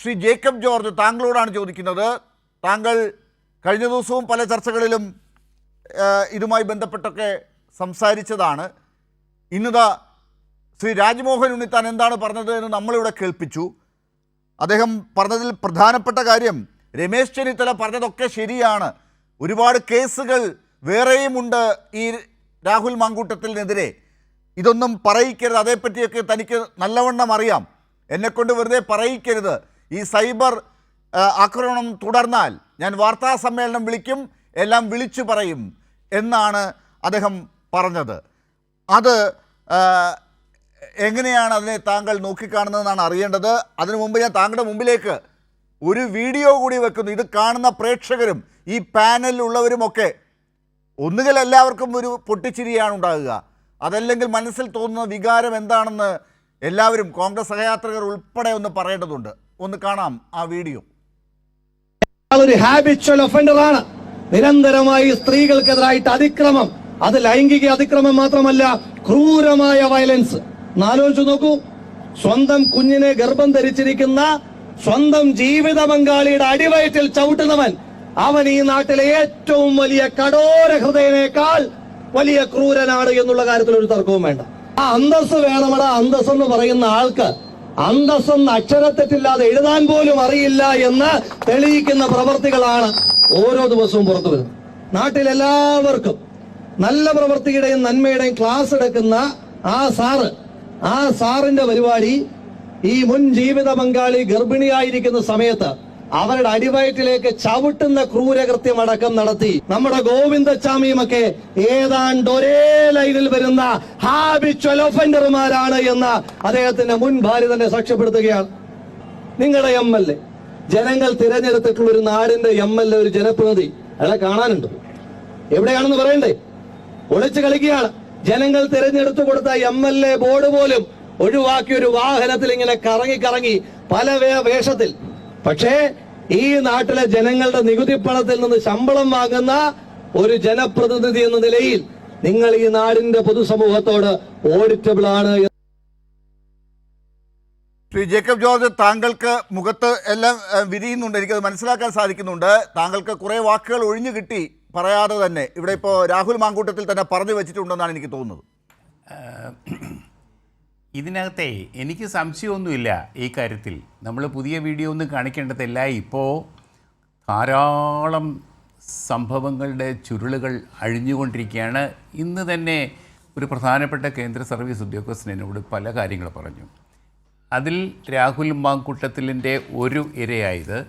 Shri Jacob George താങ്കളോടാണ് ചോദിക്കുന്നത്. താങ്കൾ കഴിഞ്ഞ ദിവസവും പല ചർച്ചകളിലും ഇതുമായി ബന്ധപ്പെട്ടൊക്കെ സംസാരിച്ചതാണ്. ഇന്നതാ ശ്രീ രാജ്മോഹൻ ഉണ്ണിത്താൻ എന്താണ് പറഞ്ഞത് എന്ന് നമ്മളിവിടെ കേൾപ്പിച്ചു. അദ്ദേഹം പറഞ്ഞതിൽ പ്രധാനപ്പെട്ട കാര്യം രമേശ് ചെന്നിത്തല പറഞ്ഞതൊക്കെ ശരിയാണ്. ഒരുപാട് കേസുകൾ വേറെയുമുണ്ട് ഈ രാഹുൽ മാങ്കൂട്ടത്തിനെതിരെ. ഇതൊന്നും പറയിക്കരുത്. അതേപ്പറ്റിയൊക്കെ തനിക്ക് നല്ലവണ്ണം അറിയാം. എന്നെക്കൊണ്ട് വെറുതെ പറയിക്കരുത്. ഈ സൈബർ ആക്രമണം തുടർന്നാൽ ഞാൻ വാർത്താ സമ്മേളനം വിളിക്കും എല്ലാം വിളിച്ചു പറയും എന്നാണ് അദ്ദേഹം പറഞ്ഞത്. അത് എങ്ങനെയാണ് അതിനെ താങ്കൾ നോക്കിക്കാണുന്നതെന്നാണ് അറിയേണ്ടത്. അതിനു മുമ്പ് ഞാൻ താങ്കളുടെ മുമ്പിലേക്ക് ഒരു വീഡിയോ കൂടി വെക്കുന്നു. ഇത് കാണുന്ന പ്രേക്ഷകരും ഈ പാനലിലുള്ളവരുമൊക്കെ ഒന്നുകിൽ എല്ലാവർക്കും ഒരു പൊട്ടിച്ചിരിയാണ് ഉണ്ടാകുക. അതല്ലെങ്കിൽ മനസ്സിൽ തോന്നുന്ന വികാരം എന്താണെന്ന് എല്ലാവരും കോൺഗ്രസ് സഹയാത്രികർ ഉൾപ്പെടെ ഒന്ന് പറയേണ്ടതുണ്ട്. ഒന്ന് കാണാം ആ വീഡിയോ. ഒരു ഹാബിച്വൽ നിരന്തരമായി സ്ത്രീകൾക്കെതിരായിട്ട് അതിക്രമം. അത് ലൈംഗിക അതിക്രമം മാത്രമല്ല ക്രൂരമായ വയലൻസ് ആലോചിച്ചു നോക്കൂ. സ്വന്തം കുഞ്ഞിനെ ഗർഭം ധരിച്ചിരിക്കുന്ന സ്വന്തം ജീവിത പങ്കാളിയുടെ അടിവയറ്റിൽ ചവിട്ടുന്നവൻ അവൻ ഈ നാട്ടിലെ ഏറ്റവും വലിയ കടോര ഹൃദയനേക്കാൾ വലിയ ക്രൂരനാണ് എന്നുള്ള കാര്യത്തിൽ ഒരു തർക്കവും വേണ്ട. ആ അന്തസ് വേണമടാ. അന്തസ് എന്ന് പറയുന്ന ആൾക്ക് അന്തസ്സെന്ന് അക്ഷരത്തെറ്റില്ലാതെ എഴുതാൻ പോലും അറിയില്ല എന്ന് തെളിയിക്കുന്ന പ്രവർത്തികളാണ് ഓരോ ദിവസവും പുറത്തു വരുന്നത്. നാട്ടിലെല്ലാവർക്കും നല്ല പ്രവൃത്തിയുടെയും നന്മയുടെയും ക്ലാസ് എടുക്കുന്ന ആ സാറ് ആ സാറിന്റെ പരിപാടി ഈ മുൻ ജീവിത പങ്കാളി ഗർഭിണിയായിരിക്കുന്ന സമയത്ത് അവരുടെ അടിവയറ്റിലേക്ക് ചവിട്ടുന്ന ക്രൂരകൃത്യം അടക്കം നടത്തി നമ്മുടെ ഗോവിന്ദച്ചാമിയുമൊക്കെ ഏതാണ്ട് ഒരേ ലൈനിൽ വരുന്ന ഹാബിച്വൽ ഒഫൻഡർമാരാണ് എന്ന് അദ്ദേഹത്തിന്റെ മുൻ ഭാര്യ തന്നെ സാക്ഷ്യപ്പെടുത്തുകയാണ്. നിങ്ങളുടെ എം എൽ എ. ജനങ്ങൾ തിരഞ്ഞെടുത്തിട്ടുള്ള ഒരു നാടിന്റെ എം എൽ എ ഒരു ജനപ്രതിനിധി അയാളെ കാണാനുണ്ട്. എവിടെയാണെന്ന് പറയണ്ടേ? ഒളിച്ചു കളിക്കുകയാണ്. ജനങ്ങൾ തിരഞ്ഞെടുത്തു കൊടുത്ത എം എൽ എ ബോർഡ് പോലും ഒഴിവാക്കി ഒരു വാഹനത്തിൽ ഇങ്ങനെ കറങ്ങി കറങ്ങി പല വേഷത്തിൽ. പക്ഷേ ഈ നാട്ടിലെ ജനങ്ങളുടെ നികുതി പണത്തിൽ നിന്ന് ശമ്പളം വാങ്ങുന്ന ഒരു ജനപ്രതിനിധി എന്ന നിലയിൽ നിങ്ങൾ ഈ നാടിന്റെ പൊതുസമൂഹത്തോട് ഓഡിറ്റബിൾ ആണ് ശ്രീ ജേക്കബ് ജോർജ് താങ്കൾക്ക് മുഖത്ത് എല്ലാം വിരിയുന്നുണ്ട്. എനിക്കത് മനസ്സിലാക്കാൻ സാധിക്കുന്നുണ്ട്. താങ്കൾക്ക് കുറേ വാക്കുകൾ ഒഴിഞ്ഞു കിട്ടി പറയാതെ തന്നെ. ഇവിടെ ഇപ്പോൾ രാഹുൽ മാങ്കൂട്ടത്തിൽ തന്നെ പറഞ്ഞു വെച്ചിട്ടുണ്ടെന്നാണ് എനിക്ക് തോന്നുന്നത്. ഇതിനകത്തെ എനിക്ക് സംശയമൊന്നുമില്ല ഈ കാര്യത്തിൽ. നമ്മൾ പുതിയ വീഡിയോ ഒന്നും കാണിക്കേണ്ടതില്ല. ഇപ്പോൾ ധാരാളം സംഭവങ്ങളുടെ ചുരുളുകൾ അഴിഞ്ഞുകൊണ്ടിരിക്കുകയാണ്. ഇന്ന് തന്നെ ഒരു പ്രധാനപ്പെട്ട കേന്ദ്ര സർവീസ് ഉദ്യോഗസ്ഥൻ എന്നോട് പല കാര്യങ്ങൾ പറഞ്ഞു. അതിൽ രാഹുൽ മാങ്കുട്ടത്തിലിന്റെ ഒരു ഇരയായത്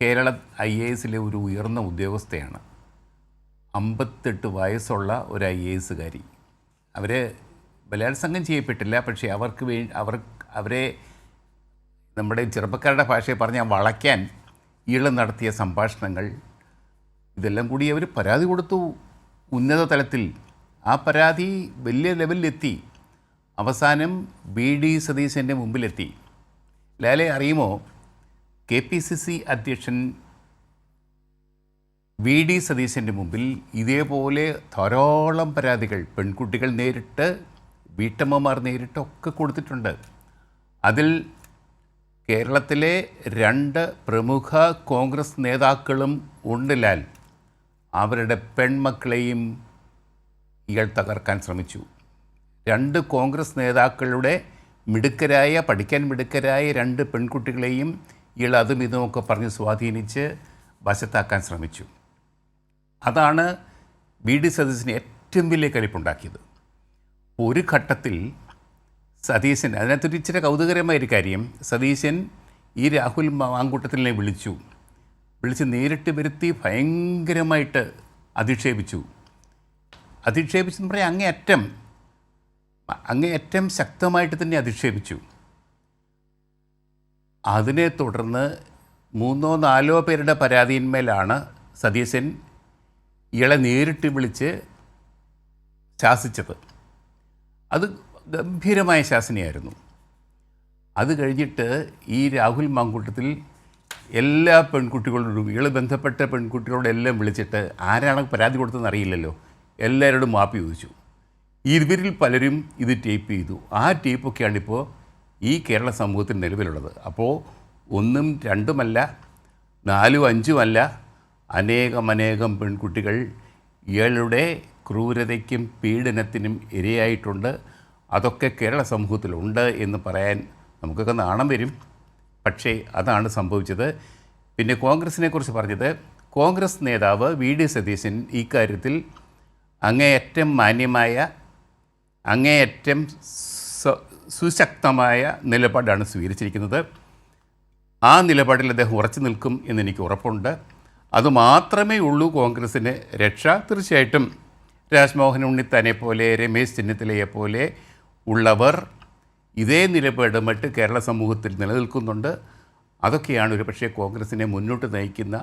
കേരള ഐ എ എസിലെ ഒരു ഉയർന്ന ഉദ്യോഗസ്ഥയാണ്. അമ്പത്തെട്ട് വയസ്സുള്ള ഒരു ഐ എ എസുകാരി. അവർ ബലാത്സംഗം ചെയ്യപ്പെട്ടില്ല പക്ഷേ അവർക്ക് വേ അവർ അവരെ നമ്മുടെ ചെറുപ്പക്കാരുടെ ഭാഷയെ പറഞ്ഞാൽ വളയ്ക്കാൻ ഈള നടത്തിയ സംഭാഷണങ്ങൾ ഇതെല്ലാം കൂടി അവർ പരാതി കൊടുത്തു. ഉന്നത തലത്തിൽ ആ പരാതി വലിയ ലെവലിലെത്തി. അവസാനം ബി ഡി സതീശന്റെ മുമ്പിലെത്തി. ലാലെ അറിയുമോ? കെ പി സി സി അധ്യക്ഷൻ വി ഡി സതീശന്റെ മുമ്പിൽ ഇതേപോലെ ധാരാളം പരാതികൾ പെൺകുട്ടികൾ നേരിട്ട് വീട്ടമ്മമാർ നേരിട്ട് ഒക്കെ കൊടുത്തിട്ടുണ്ട്. അതിൽ കേരളത്തിലെ രണ്ട് പ്രമുഖ കോൺഗ്രസ് നേതാക്കളും ഉണ്ട് ലാൽ. അവരുടെ പെൺമക്കളെയും ഇയാൾ തകർക്കാൻ ശ്രമിച്ചു. രണ്ട് കോൺഗ്രസ് നേതാക്കളുടെ മിടുക്കരായ പഠിക്കാൻ മിടുക്കരായ രണ്ട് പെൺകുട്ടികളെയും ഇയാൾ അതും ഇതുമൊക്കെ പറഞ്ഞ് സ്വാധീനിച്ച് വശത്താക്കാൻ ശ്രമിച്ചു. അതാണ് ബി ഡി സതീശന് ഏറ്റവും വലിയ കലിപ്പുണ്ടാക്കിയത്. ഒരു ഘട്ടത്തിൽ സതീശൻ അതിനകത്തൊരു ഇച്ചിരി കൗതുകരമായ ഒരു കാര്യം സതീശൻ ഈ രാഹുൽ മാങ്കൂട്ടത്തിനെ വിളിച്ചു. വിളിച്ച് നേരിട്ട് വരുത്തി ഭയങ്കരമായിട്ട് അധിക്ഷേപിച്ചു. അധിക്ഷേപിച്ചെന്ന് പറയാൻ അങ്ങേയറ്റം അങ്ങേയറ്റം ശക്തമായിട്ട് തന്നെ അധിക്ഷേപിച്ചു. അതിനെ തുടർന്ന് മൂന്നോ നാലോ പേരുടെ പരാതിയിന്മേലാണ് സതീശൻ ഇയാളെ നേരിട്ട് വിളിച്ച് ശാസിച്ചത്. അത് ഗംഭീരമായ ശാസനയായിരുന്നു. അത് കഴിഞ്ഞിട്ട് ഈ രാഹുൽ മാങ്കൂട്ടത്തിൽ എല്ലാ പെൺകുട്ടികളോടും ഇയാൾ ബന്ധപ്പെട്ട പെൺകുട്ടികളോടെല്ലാം വിളിച്ചിട്ട് ആരാണ് പരാതി കൊടുത്തതെന്ന് അറിയില്ലല്ലോ. എല്ലാവരോടും മാപ്പ് ചോദിച്ചു. ഇവരിൽ പലരും ഇത് ടേപ്പ് ചെയ്തു. ആ ടേപ്പൊക്കെയാണ് ഇപ്പോൾ ഈ കേരള സമൂഹത്തിൽ നിലവിലുള്ളത്. അപ്പോൾ ഒന്നും രണ്ടുമല്ല നാലും അഞ്ചുമല്ല അനേകം അനേകം പെൺകുട്ടികൾ ഇയാളുടെ ക്രൂരതയ്ക്കും പീഡനത്തിനും ഇരയായിട്ടുണ്ട്. അതൊക്കെ കേരള സമൂഹത്തിലുണ്ട് എന്ന് പറയാൻ നമുക്കൊക്കെ നാണം വരും. പക്ഷേ അതാണ് സംഭവിച്ചത്. പിന്നെ കോൺഗ്രസിനെ കുറിച്ച് പറഞ്ഞത് കോൺഗ്രസ് നേതാവ് വി ഡി സതീശൻ ഇക്കാര്യത്തിൽ അങ്ങേയറ്റം മാന്യമായ അങ്ങേയറ്റം സുശക്തമായ നിലപാടാണ് സ്വീകരിച്ചിരിക്കുന്നത്. ആ നിലപാടിൽ അദ്ദേഹം ഉറച്ചു നിൽക്കും എന്നെനിക്ക് ഉറപ്പുണ്ട്. അതുമാത്രമേ ഉള്ളൂ കോൺഗ്രസിന് രക്ഷ. തീർച്ചയായിട്ടും രാജ്മോഹൻ ഉണ്ണിത്താനെ പോലെ രമേശ് ചെന്നിത്തലയെ പോലെ ഉള്ളവർ ഇതേ നിലപാട് മറ്റ് കേരള സമൂഹത്തിൽ നിലനിൽക്കുന്നുണ്ട്. അതൊക്കെയാണ് ഒരു പക്ഷേ കോൺഗ്രസിനെ മുന്നോട്ട് നയിക്കുന്ന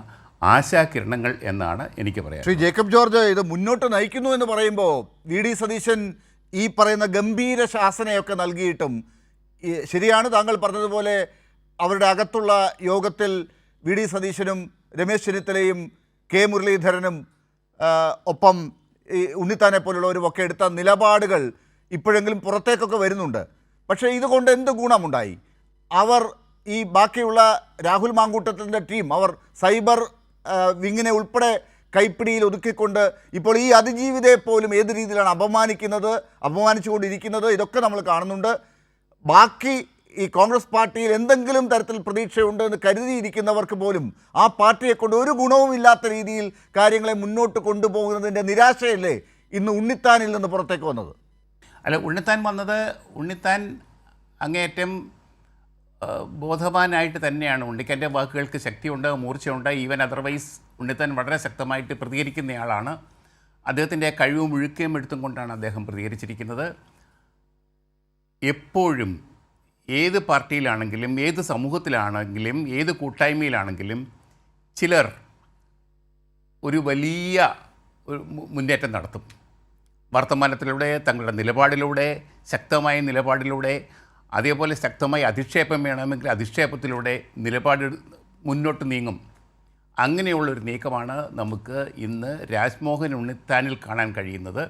ആശാകിരണങ്ങൾ എന്നാണ് എനിക്ക് പറയാം ശ്രീ ജേക്കബ് ജോർജ് ഇത് മുന്നോട്ട് നയിക്കുന്നു എന്ന് പറയുമ്പോൾ വി ഡി സതീശൻ ഈ പറയുന്ന ഗംഭീര ശാസനയൊക്കെ നൽകിയിട്ടും ശരിയാണ് താങ്കൾ പറഞ്ഞതുപോലെ അവരുടെ അകത്തുള്ള യോഗത്തിൽ വി ഡി സതീശനും രമേശ് ചെന്നിത്തലയും കെ മുരളീധരനും ഒപ്പം ഈ ഉണ്ണിത്താനെ പോലുള്ളവരും ഒക്കെ എടുത്ത നിലപാടുകൾ ഇപ്പോഴെങ്കിലും പുറത്തേക്കൊക്കെ വരുന്നുണ്ട്. പക്ഷേ ഇതുകൊണ്ട് എന്ത് ഗുണമുണ്ടായി? അവർ ഈ ബാക്കിയുള്ള രാഹുൽ മാങ്കൂട്ടത്തിന്റെ ടീം അവർ സൈബർ വിങ്ങിനെ ഉൾപ്പെടെ കൈപ്പിടിയിൽ ഒതുക്കിക്കൊണ്ട് ഇപ്പോൾ ഈ അതിജീവിതയെ പോലും ഏത് രീതിയിലാണ് അപമാനിക്കുന്നത് അപമാനിച്ചുകൊണ്ടിരിക്കുന്നത് ഇതൊക്കെ നമ്മൾ കാണുന്നുണ്ട്. ബാക്കി ഈ കോൺഗ്രസ് പാർട്ടിയിൽ എന്തെങ്കിലും തരത്തിൽ പ്രതീക്ഷയുണ്ട് എന്ന് കരുതിയിരിക്കുന്നവർക്ക് പോലും ആ പാർട്ടിയെ കൊണ്ട് ഒരു ഗുണവും ഇല്ലാത്ത രീതിയിൽ കാര്യങ്ങളെ മുന്നോട്ട് കൊണ്ടുപോകുന്നതിന്റെ നിരാശയല്ലേ ഇന്ന് ഉണ്ണിത്താനിൽ നിന്ന് പുറത്തേക്ക് വന്നത്? അല്ല ഉണ്ണിത്താൻ വന്നത് ഉണ്ണിത്താൻ അങ്ങേയറ്റം ബോധവാനായിട്ട് തന്നെയാണ്. ഉണ്ണിക്കന്റെ വാക്കുകൾക്ക് ശക്തിയുണ്ട് മൂർച്ചയുണ്ട്. ഈവൻ അതർവൈസ് ഉണ്ണിത്താൻ വളരെ ശക്തമായിട്ട് പ്രതികരിക്കുന്നയാളാണ്. അദ്ദേഹത്തിന്റെ കഴിവും ഒഴുക്കുകയും എടുത്തും കൊണ്ടാണ് അദ്ദേഹം പ്രതികരിച്ചിരിക്കുന്നത്. എപ്പോഴും ഏത് പാർട്ടിയിലാണെങ്കിലും ഏത് സമൂഹത്തിലാണെങ്കിലും ഏത് കൂട്ടായ്മയിലാണെങ്കിലും ചിലർ ഒരു വലിയ മുന്നേറ്റം നടത്തും. വർത്തമാനത്തിലൂടെ തങ്ങളുടെ നിലപാടിലൂടെ ശക്തമായ നിലപാടിലൂടെ അതേപോലെ ശക്തമായ അധിക്ഷേപം വേണമെങ്കിൽ അധിക്ഷേപത്തിലൂടെ നിലപാട് മുന്നോട്ട് നീങ്ങും. അങ്ങനെയുള്ളൊരു നീക്കമാണ് നമുക്ക് ഇന്ന് രാജ്മോഹൻ ഉണ്ണിത്താനിൽ കാണാൻ കഴിയുന്നത്.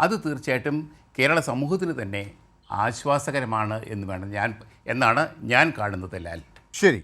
അത് തീർച്ചയായിട്ടും കേരള സമൂഹത്തിന് തന്നെ ആശ്വാസകരമാണ് എന്ന് വേണം ഞാൻ എന്നാണ് ഞാൻ കാണുന്നത് ലാൽ. ശരി.